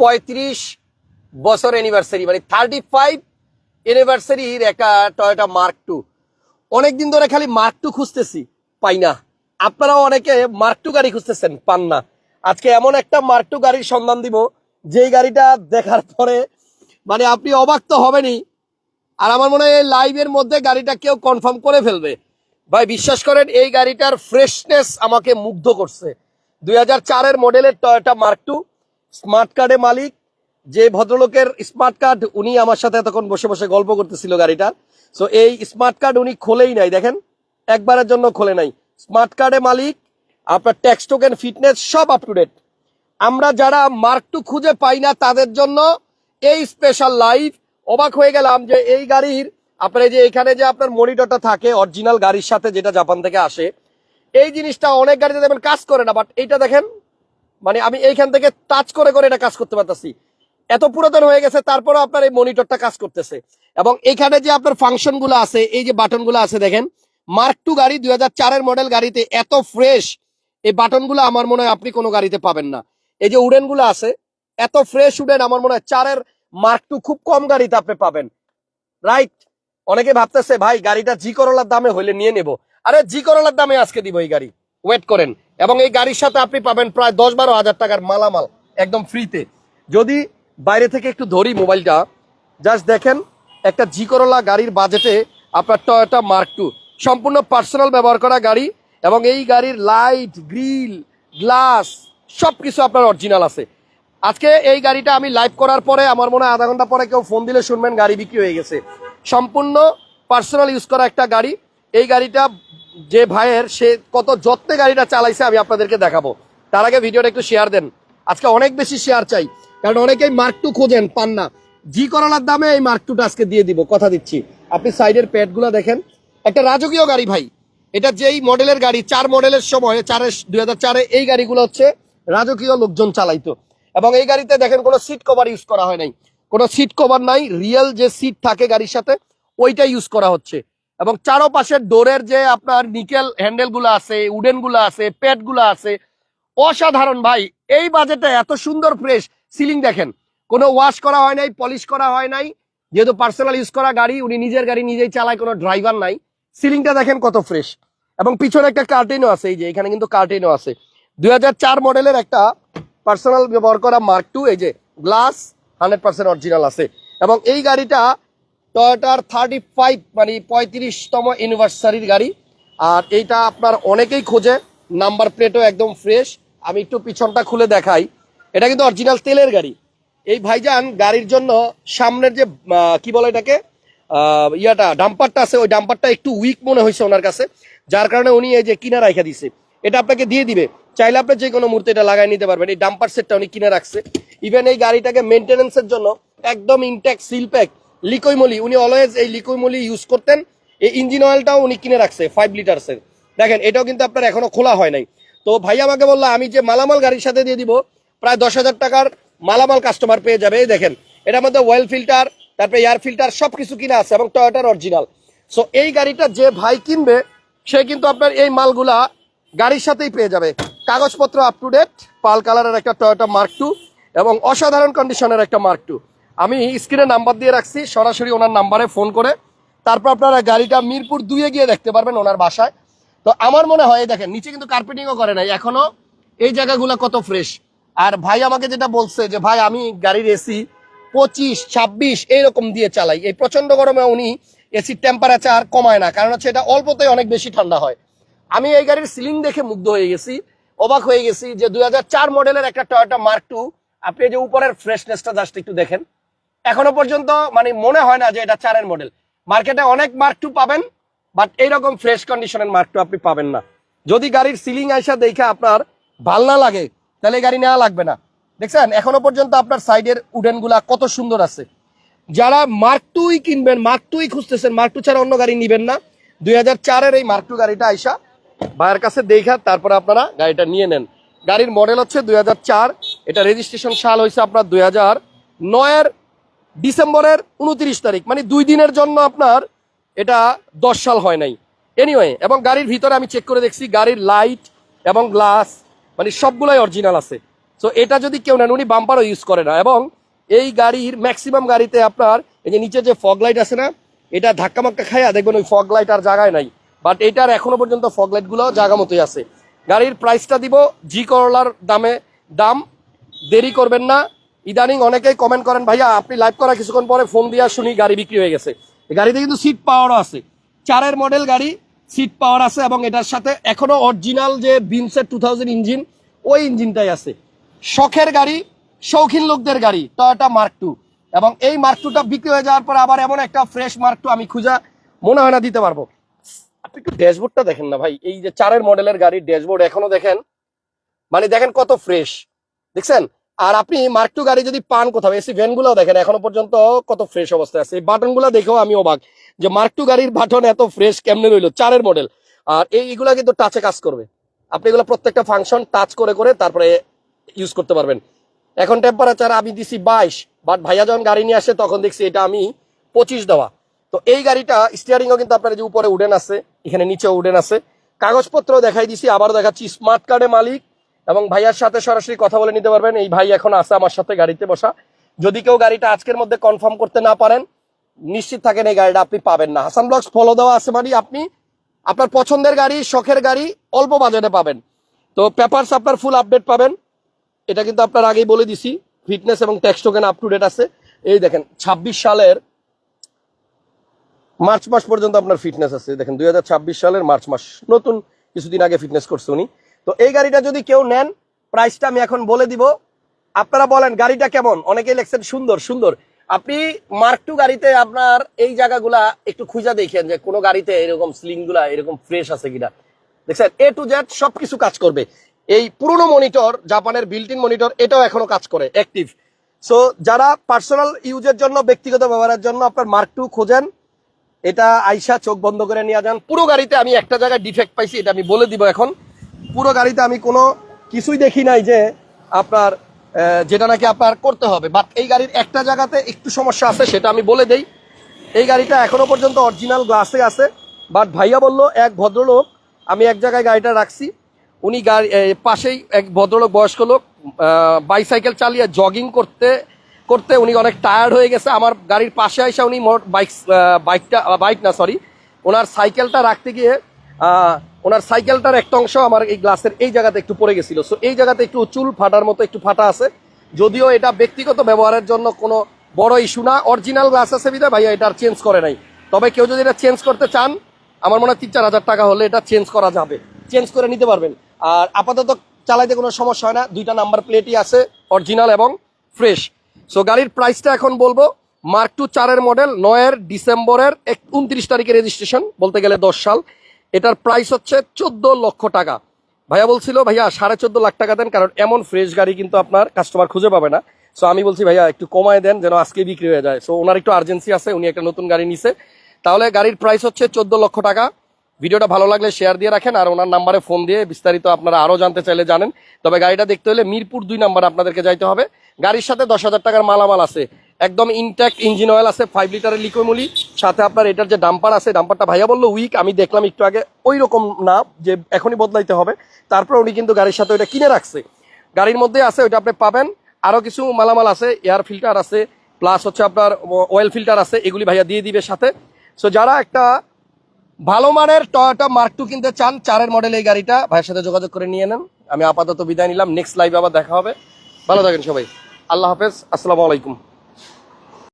পঁয়ত্রিশ বছর অ্যানিভার্সারি মানে থার্টি ফাইভ অ্যানিভার্সারির একটা টয়োটা মার্ক টু অনেকদিন ধরে খালি মার্ক টু খুঁজতেছি, পাই না। আপনারাও অনেকে মার্ক টু গাড়ি খুঁজতেছেন, পান না। আজকে এমন একটা মার্ক টু গাড়ির সন্ধান দিব, যেই গাড়িটা দেখার পরে মানে আপনি অবাক তো হবেনই। আর আমার মনে হয় লাইভের মধ্যে গাড়িটা কেউ কনফার্ম করে ফেলবে। ভাই, বিশ্বাস করেন, এই গাড়িটার ফ্রেশনেস আমাকে মুগ্ধ করছে। দুই হাজার চারের মডেলের টয়োটা মার্ক টু স্মার্ট কার্ডে মালিক, যে ভদ্রলোকের স্মার্ট কার্ড উনি আমার সাথে এতক্ষণ বসে বসে গল্প করতেছিল গাড়িটা। সো এই স্মার্ট কার্ড উনি খোলেই নাই, দেখেন? একবারের জন্য খোলে নাই। স্মার্ট কার্ডে মালিক, আপনার ট্যাক্স, টোকেন, ফিটনেস সব আপ টু ডেট আমরা যারা মার্ক টু খুঁজে পাই না, তাদের জন্য এই স্পেশাল লাইভ অবাক হয়ে গেলাম যে এই গাড়ির, আপনার এই যে এখানে যে আপনার মনিটরটা থাকে অরিজিনাল গাড়ির সাথে যেটা জাপান থেকে আসে, এই জিনিসটা অনেক গাড়িতে দেখবেন কাজ করে না বাট এইটা দেখেন মানে আমি এইখান থেকে টাচ করে করে এটা কাজ করতে পারতাছি। এত পুরাতন হয়ে গেছে তারপরে আপনার এই মনিটরটা কাজ করতেছে। এবং এখানে যে আপনার ফাংশনগুলো আছে, এই যে বাটনগুলো আছে দেখেন মার্ক টু গাড়ি, দুই হাজার মডেল গাড়িতে এত ফ্রেশ এই বাটনগুলো আমার মনে হয় আপনি কোনো গাড়িতে পাবেন না। এই যে উডেনগুলো আছে, এত ফ্রেশ উডেন আমার মনে হয় চারের মার্ক টু খুব কম গাড়িতে আপনি পাবেন। রাইট অনেকে ভাবতেছে, ভাই, গাড়িটা জি করলার দামে হইলে নিয়ে নেব। আরে জি করলার দামে আজকে দিব এই গাড়ি। ওয়েট করেন। এবং এই গাড়ির সাথে আপনি পাবেন প্রায় দশ বারো হাজার টাকার মালামাল একদম ফ্রিতে যদি বাইরে থেকে একটু ধরি মোবাইলটা জাস্ট দেখেন, একটা জি করলা গাড়ির বাজেটে আপনার টয়োটা মার্ক টু সম্পূর্ণ পার্সোনাল ব্যবহার করা গাড়ি এবং এই গাড়ির লাইট গ্রিল গ্লাস সব কিছু আপনার অরিজিনাল আছে। আজকে এই গাড়িটা আমি লাইভ করার পরে, আমার মনে হয় আধা ঘণ্টা পরে কেউ ফোন দিলে শুনবেন, গাড়ি বিক্রি হয়ে গেছে। সম্পূর্ণ পার্সোনাল ইউজ করা একটা গাড়ি। এই গাড়িটা যে ভাইয়ের সে কত যত্নে গাড়িটা চালাইছে আমি আপনাদেরকে দেখাবো। তার আগে ভিডিওটা একটু শেয়ার দেন। আজকে অনেক বেশি শেয়ার চাই। কারণ অনেকেই মার্ক টু খোঁজেন, পান না। জি করলার দামে এই মার্ক টুটা আজকে দিয়ে দিব, কথা দিচ্ছি। আপনি সাইডের প্যাডগুলো দেখেন। একটা রাজকীয় গাড়ি ভাই। এটা যেই মডেলের গাড়ি, চার মডেলের সময় চারের দুই চারে এই গাড়িগুলো হচ্ছে রাজকীয় লোকজন চালাইতো। এবং এই গাড়িতে দেখেন কোনো সিট কভার ইউজ করা হয় নাই। কোনো সিট কভার নাই রিয়েল যে সিট থাকে গাড়ির সাথে, ওইটা ইউজ করা হচ্ছে। এবং চারো পাশের ডোরের যে আপনার নিকেল হ্যান্ডেলগুলো আছে উডেনগুলো আছে প্যাডগুলো আছে, অসাধারণ ভাই। এই বাজেটে এত সুন্দর ফ্রেশ সিলিং দেখেন। কোনো ওয়াশ করা হয় নাই, পলিশ করা হয় নাই। যেহেতু পার্সোনাল ইউজ করা গাড়ি, উনি নিজের গাড়ি নিজেই চালায়, কোনো ড্রাইভার নাই। সিলিংটা দেখেন কত ফ্রেশ। এবং পিছনে একটা কার্টেনও আছে, এই যে এখানে কিন্তু কার্টেনও আছে। দুই হাজার চার মডেলের একটা পার্সোনাল ব্যবহার করা মার্ক টু এই যে গ্লাস হান্ড্রেড পার্সেন্ট অরিজিনাল আছে। এবং এই গাড়িটা টয়োটার থার্টি ফাইভ মানে পঁয়ত্রিশতম ইউনিভার্সারির গাড়ি। আর এইটা আপনার অনেকেই খোঁজে, নাম্বার প্লেটও একদম ফ্রেশ আমি একটু পিছনটা খুলে দেখাই। এটা কিন্তু অরিজিনাল তেলের গাড়ি। এই ভাইজান গাড়ির জন্য সামনের যে কি বলে এটাকে? ইয়াটা ডাম্পারটা আছে, ওই ডাম্পারটা একটু উইক মনে হয়েছে ওনার কাছে। যার কারণে উনি এই যে কিনা রাখা দিছে। এটা আপনাকে দিয়ে দিবে। চাইলে আপনি যে কোনো মুহূর্তে এটা লাগাই নিতে পারবেন। এই ডাম্পার সেটটা উনি কিনে রাখছে। ইভেন এই গাড়িটাকে মেনটেনেন্সের জন্য একদম ইনটেক সিল প্যাক লিকোইমলি, উনি অলওয়েজ এই লিকোইমলি ইউজ করতেন। এই ইঞ্জিন অয়েলটাও উনি কিনে রাখছে ফাইভ লিটার্সের দেখেন, এটাও কিন্তু আপনার এখনও খোলা হয় নাই। তো ভাই আমাকে বলল, আমি যে মালামাল গাড়ির সাথে দিয়ে দিব, প্রায় দশ হাজার টাকার মালামাল কাস্টমার পেয়ে যাবে। এই দেখেন, এটার মধ্যে ওয়েল ফিল্টার তারপরে এয়ার ফিল্টার সব কিছু কিনা আছে, এবং টয়োটার অরিজিনাল সো এই গাড়িটা যে ভাই কিনবে, সে কিন্তু আপনার এই মালগুলা গাড়ির সাথেই পেয়ে যাবে। কাগজপত্র আপ টু ডেট পাল কালারের একটা টয়োটা মার্ক টু এবং অসাধারণ কন্ডিশনের একটা মার্ক টু আমি স্ক্রিনে নাম্বার দিয়ে রাখছি, সরাসরি ওনার নাম্বারে ফোন করে। তারপর আপনারা গাড়িটা মিরপুর দুয়ে গিয়ে দেখতে পারবেন ওনার বাসায়। তো আমার মনে হয় দেখেন, নিচে কিন্তু কার্পেটিংও করে নাই, এখনও এই জায়গাগুলো কত ফ্রেশ আর ভাই আমাকে যেটা বলছে যে, ভাই, আমি গাড়ির এসি পঁচিশ, ছাব্বিশ এইরকম দিয়ে চালাই। এই প্রচণ্ড গরমে উনি এসির টেম্পারেচার কমায় না, কারণ হচ্ছে এটা অল্পতে অনেক বেশি ঠান্ডা হয়। আমি এই গাড়ির সিলিং দেখে মুগ্ধ হয়ে গেছি, অবাক হয়ে গেছি যে দুই হাজার চার মডেলের একটা টয়োটা মার্ক টু আপনি যে উপরের ফ্রেশনেসটা জাস্ট একটু দেখেন। এখনও পর্যন্ত মানে মনে হয় না যে এটা চারের মডেল মার্কেটে অনেক মার্ক টু পাবেন বাট এইরকম ফ্রেশ কন্ডিশনের মার্ক টু আপনি পাবেন না। যদি গাড়ির সিলিং আইসা দেখে আপনার ভালো না লাগে, তাহলে গাড়ি নেওয়া লাগবে না। দেখছেন? এখনও পর্যন্ত আপনার সাইডের উডেনগুলা কত সুন্দর আছে। যারা মার্ক টুই কিনবেন মার্ক টুই খুঁজতেছেন মার্ক টু ছাড়া অন্য গাড়ি নিবেন না। দুই হাজার চারের এই মার্ক টু গাড়িটা আইসা ভাইয়ের কাছে দেখা তারপরে আপনারা গাড়িটা নিয়ে নেন। গাড়ির মডেল হচ্ছে দুই হাজার চার, এটা রেজিস্ট্রেশন সাল হয়েছে আপনার দুই হাজার নয়ের ডিসেম্বরের উনত্রিশ তারিখ মানে দুই দিনের জন্য আপনার এটা দশ সাল হয় নাই। এনিওয়ে এবং গাড়ির ভিতরে আমি চেক করে দেখছি, গাড়ির লাইট এবং গ্লাস মানে সবগুলাই অরিজিনাল আছে। সো এটা যদি কেউ নেন, উনি বাম্পারও ইউজ করে না। এবং এই গাড়ির ম্যাক্সিমাম গাড়িতে আপনার এই যে নিচে যে ফগ লাইট আছে না, এটা ধাক্কা মাক্কা খাইয়া দেখবেন ওই ফগ লাইট আর জায়গায় নাই। বাট এটার এখনও পর্যন্ত ফগ লাইটগুলো জায়গা মতোই আছে। গাড়ির প্রাইসটা দিব জি করলার দামে। দাম দেরি করবেন না। ইদানিং অনেকেই কমেন্ট করেন, ভাইয়া, আপনি লাইভ করা কিছুক্ষণ পরে ফোন দিয়া শুনি, গাড়ি বিক্রি হয়ে গেছে। গাড়িতে কিন্তু সিট পাওয়ারও আছে। চারের মডেল গাড়ি সিট পাওয়ার আছে এবং এটার সাথে এখনও অরিজিনাল যে বিনসের টু থাউজেন্ড ইঞ্জিন ওই ইঞ্জিনটাই আছে। শখের গাড়ি, শৌখিন লোকদের গাড়ি টয়োটা মার্ক টু এবং এই মার্ক টুটা বিক্রি হয়ে যাওয়ার পর আবার এমন একটা ফ্রেশ মার্ক টু আমি খুঁজা, মনে হয় না দিতে পারব। আপনি একটু ড্যাশবোর্ডটা দেখেন না ভাই। এই যে চারের মডেলের গাড়ির ড্যাশবোর্ড এখনও দেখেন। মানে দেখেন কত ফ্রেশ দেখছেন? আর আপনি মার্ক টু গাড়ি যদি পান কোথাও এসি ভ্যানগুলো দেখেন, এখনও পর্যন্ত কত ফ্রেশ অবস্থায় আছে। এই বাটনগুলো দেখেও আমি অবাক যে মার্ক টু গাড়ির বাটন এত ফ্রেশ কেমনে রইল, চারের মডেল আর এইগুলা কিন্তু টাচে কাজ করবে। আপনি এগুলো প্রত্যেকটা ফাংশন টাচ করে করে তারপরে ইউজ করতে পারবেন। এখন টেম্পারেচার আমি দিছি বাইশ বাট ভাইয়া যখন গাড়ি নিয়ে আসে তখন দেখছি এটা আমি পঁচিশ দেওয়া। তো এই গাড়িটা স্টিয়ারিংও কিন্তু আপনার যে উপরে উডেন আছে, এখানে নিচেও উডেন আছে। কাগজপত্র দেখাই দিছি, আবারও দেখাচ্ছি স্মার্ট কার্ডে মালিক এবং ভাইয়ার সাথে সরাসরি কথা বলে নিতে পারবেন। এই ভাই এখন আছে আমার সাথে গাড়িতে বসা। যদি কেউ গাড়িটা আজকের মধ্যে কনফার্ম করতে না পারেন, নিশ্চিত থাকেন এই গাড়িটা আপনি পাবেন না। হাসান ব্লগস ফলো দেওয়া আছে মানে আপনি আপনার পছন্দের গাড়ি, শখের গাড়ি অল্প বাজেটে পাবেন। তো পেপারস আপনার ফুল আপডেট পাবেন। এটা কিন্তু আপনার আগেই বলে দিছি। ফিটনেস এবং tax token up to date আছে। এই দেখেন ২৬ সালের মার্চ মাস পর্যন্ত আপনার ফিটনেস আছে। দেখেন, দুই হাজার ছাব্বিশ সালের মার্চ মাস। নতুন কিছুদিন আগে ফিটনেস করছে উনি। তো এই গাড়িটা যদি কেউ নেন প্রাইসটা আমি এখন বলে দিব। আপনারা বলেন, গাড়িটা কেমন? অনেকেই লেখছেন সুন্দর সুন্দর। আপনি মার্ক টু গাড়িতে আপনার এই জায়গাগুলা একটু খুঁজা দেখেন যে কোনো গাড়িতে এরকম স্লিংগুলা এরকম ফ্রেশ আছে কিনা। দেখছেন এ টু জেড সবকিছু কাজ করবে। এই পুরনো মনিটর জাপানের বিল্ট ইন মনিটর এটাও এখনও কাজ করে অ্যাক্টিভ সো যারা পার্সোনাল ইউজের জন্য, ব্যক্তিগত ব্যবহারের জন্য আপনার মার্ক টু খোঁজেন, এটা আইসা চোখ বন্ধ করে নিয়ে যান। পুরো গাড়িতে আমি একটা জায়গায় ডিফেক্ট পাইছি, এটা আমি বলে দিব এখন। পুরো গাড়িতে আমি কোনো কিছুই দেখি নাই যে আপনার যেটা নাকি আপনার করতে হবে। বাট এই গাড়ির একটা জায়গাতে একটু সমস্যা আছে, সেটা আমি বলে দেই। এই গাড়িটা এখনও পর্যন্ত অরিজিনাল গ্লাসে আছে। বাট ভাইয়া বলল, এক ভদ্রলোক, আমি এক জায়গায় গাড়িটা রাখছি। উনি গাড়ি পাশেই এক ভদ্রলোক, বয়স্ক লোক বাইসাইকেল চালিয়ে জগিং করতে করতে উনি অনেক টায়ার্ড হয়ে গেছে। আমার গাড়ির পাশে এসে উনি মোট বাইক বাইকটা বাইক না সরি ওনার সাইকেলটা রাখতে গিয়ে ওনার সাইকেলটার একটা অংশ আমার এই গ্লাসের এই জায়গাতে একটু পড়ে গেছিল। সো এই জায়গাতে একটু চুল ফাটার মতো একটু ফাটা আছে। যদিও এটা ব্যক্তিগত ব্যবহারের জন্য কোনো বড় ইস্যু না, অরিজিনাল গ্লাস আছে বিধায় ভাইয়া এটা চেঞ্জ করে নাই। তবে কেউ যদি এটা চেঞ্জ করতে চান, আমার মনে হয় তিন চার হাজার টাকা হলে এটা চেঞ্জ করা যাবে। চেঞ্জ করে নিতে পারবেন। আর আপাতত চালাইতে কোনো সমস্যা হয় না, দুইটা নাম্বার প্লেটই আছে, অরিজিনাল এবং ফ্রেশ। সো গাড়ির প্রাইসটা এখন বলব মার্ক টু চারের মডেল নয়ের ডিসেম্বরের এক উনত্রিশ তারিখে রেজিস্ট্রেশন বলতে গেলে দশ সাল। এটার প্রাইস হচ্ছে চোদ্দ লক্ষ টাকা। ভাইয়া বলছিল, ভাইয়া, সাড়ে চোদ্দ লাখ টাকা দেন, কারণ এমন ফ্রেশ গাড়ি কিন্তু আপনার কাস্টমার খুঁজে পাবে না। সো আমি বলছি, ভাইয়া, একটু কমায় দেন, যেন আজকে বিক্রি হয়ে যায়। সো ওনার একটু আর্জেন্সি আছে, উনি একটা নতুন গাড়ি নিছে। তাহলে গাড়ির প্রাইস হচ্ছে চোদ্দ লক্ষ টাকা। ভিডিওটা ভালো লাগলে শেয়ার দিয়ে রাখেন আর ওনার নাম্বারে ফোন দিয়ে বিস্তারিত আপনারা আরও জানতে চাইলে জানেন। তবে গাড়িটা দেখতে হলে মিরপুর দুই নাম্বার আপনাদেরকে যাইতে হবে। গাড়ির সাথে দশ হাজার টাকার মালামাল আছে। একদম ইনট্যাক্ট ইঞ্জিন অয়েল আছে ফাইভ লিটারের লিকোমুলি সাথে আপনার এটার যে ডাম্পার আছে ডাম্পারটা ভাইয়া বলল উইক আমি দেখলাম একটু আগে ওই রকম না, যে এখনই বদলাইতে হবে। তারপর উনি কিন্তু গাড়ির সাথে ওইটা কিনে রাখছে। গাড়ির মধ্যে আছে, ওইটা আপনি পাবেন। আরও কিছু মালামাল আছে এয়ার ফিল্টার আছে প্লাস হচ্ছে আপনার অয়েল ফিল্টার আছে, এগুলি ভাইয়া দিয়ে দিবে সাথে। সো যারা একটা ভালো মানের টয়টা মার্ক টু কিনতে চান চারের মডেল এই গাড়িটা। ভাইয়ের সাথে যোগাযোগ করে নিয়ে নেন। আমি আপাতত বিদায় নিলাম। নেক্সট লাইভে আবার দেখা হবে। ভালো থাকেন সবাই। আল্লাহ হাফেজ। আসসালামু আলাইকুম।